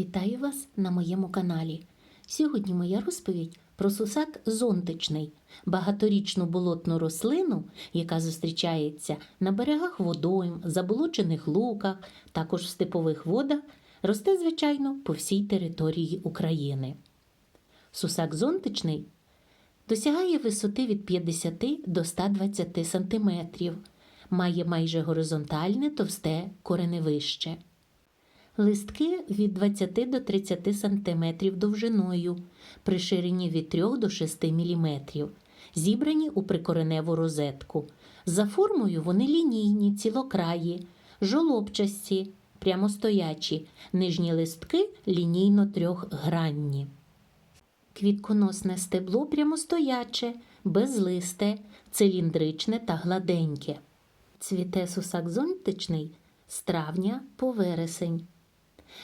Вітаю вас на моєму каналі. Сьогодні моя розповідь про сусак зонтичний, багаторічну болотну рослину, яка зустрічається на берегах водойм, заболочених луках, також в степових водах, росте, звичайно, по всій території України. Сусак зонтичний досягає висоти від 50 до 120 см, має майже горизонтальне товсте кореневище. Листки від 20 до 30 см довжиною, при ширині від 3 до 6 мм, зібрані у прикореневу розетку. За формою вони лінійні, цілокраї, жолобчасті, прямостоячі, нижні листки лінійно трьохгранні. Квітконосне стебло прямостояче, безлисте, циліндричне та гладеньке. Цвіте сусак зонтичний з травня по вересень.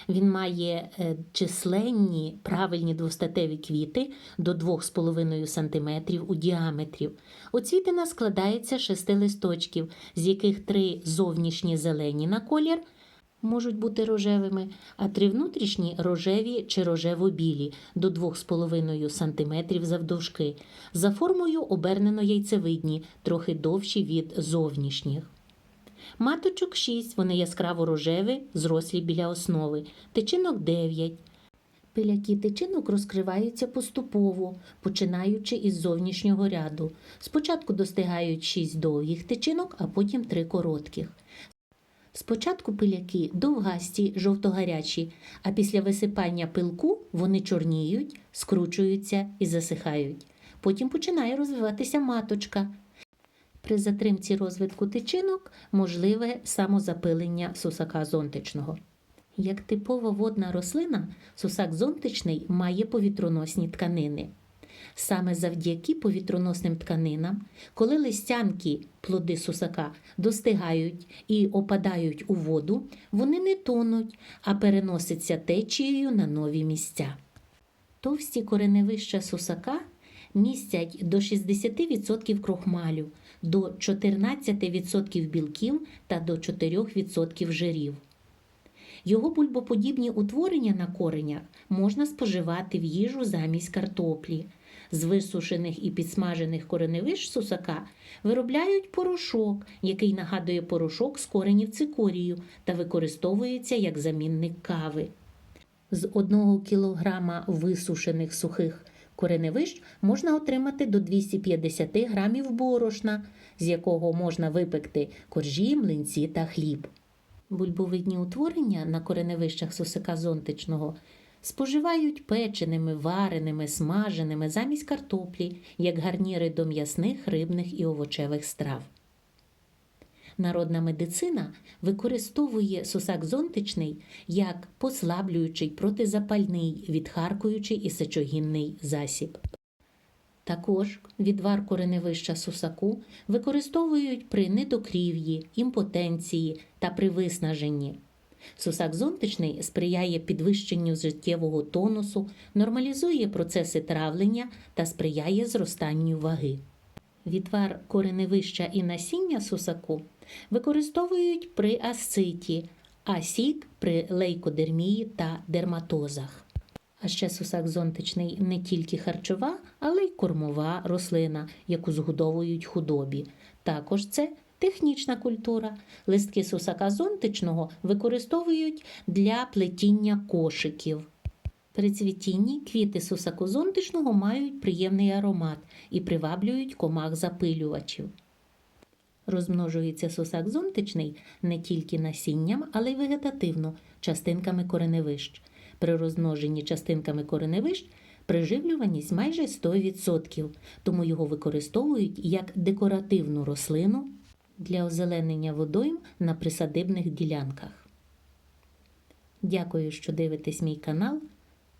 Він має е, численні правильні двостатеві квіти до 2,5 см у діаметрі. Оцвітина складається з шести листочків, з яких три зовнішні зелені на колір можуть бути рожевими, а три внутрішні рожеві чи рожево-білі до 2,5 см завдовжки. За формою обернено яйцевидні, трохи довші від зовнішніх. Маточок 6, вони яскраво рожеві, зрослі біля основи, тичинок 9. Пиляки тичинок розкриваються поступово, починаючи із зовнішнього ряду. Спочатку достигають 6 довгих тичинок, а потім 3 коротких. Спочатку пиляки довгасті, жовтогарячі, а після висипання пилку вони чорніють, скручуються і засихають. Потім починає розвиватися маточка. При затримці розвитку тичинок можливе самозапилення сусака зонтичного. Як типова водна рослина, сусак зонтичний має повітроносні тканини. Саме завдяки повітроносним тканинам, коли листянки плоди сусака достигають і опадають у воду, вони не тонуть, а переносяться течією на нові місця. Товсті кореневища сусака містять до 60% крохмалю, до 14% білків та до 4% жирів. Його бульбоподібні утворення на коренях можна споживати в їжу замість картоплі. З висушених і підсмажених кореневищ сусака виробляють порошок, який нагадує порошок з коренів цикорію та використовується як замінник кави. З 1 кг висушених сухих кореневищ можна отримати до 250 грамів борошна, з якого можна випекти коржі, млинці та хліб. Бульбовидні утворення на кореневищах сусика зонтичного споживають печеними, вареними, смаженими замість картоплі, як гарніри до м'ясних, рибних і овочевих страв. Народна медицина використовує сусак зонтичний як послаблюючий, протизапальний, відхаркуючий і сечогінний засіб. Також відвар кореневища сусаку використовують при недокрів'ї, імпотенції та при виснаженні. Сусак зонтичний сприяє підвищенню життєвого тонусу, нормалізує процеси травлення та сприяє зростанню ваги. Відвар кореневища і насіння сусаку використовують при асциті, а сік при лейкодермії та дерматозах. А ще сусак зонтичний не тільки харчова, але й кормова рослина, яку згодовують худобі. Також це технічна культура. Листки сусака зонтичного використовують для плетіння кошиків. При цвітінні квіти сусаку зонтичного мають приємний аромат і приваблюють комах запилювачів. Розмножується сусак зонтичний не тільки насінням, але й вегетативно, частинками кореневищ. При розмноженні частинками кореневищ приживлюваність майже 100%, тому його використовують як декоративну рослину для озеленення водойм на присадибних ділянках. Дякую, що дивитесь мій канал.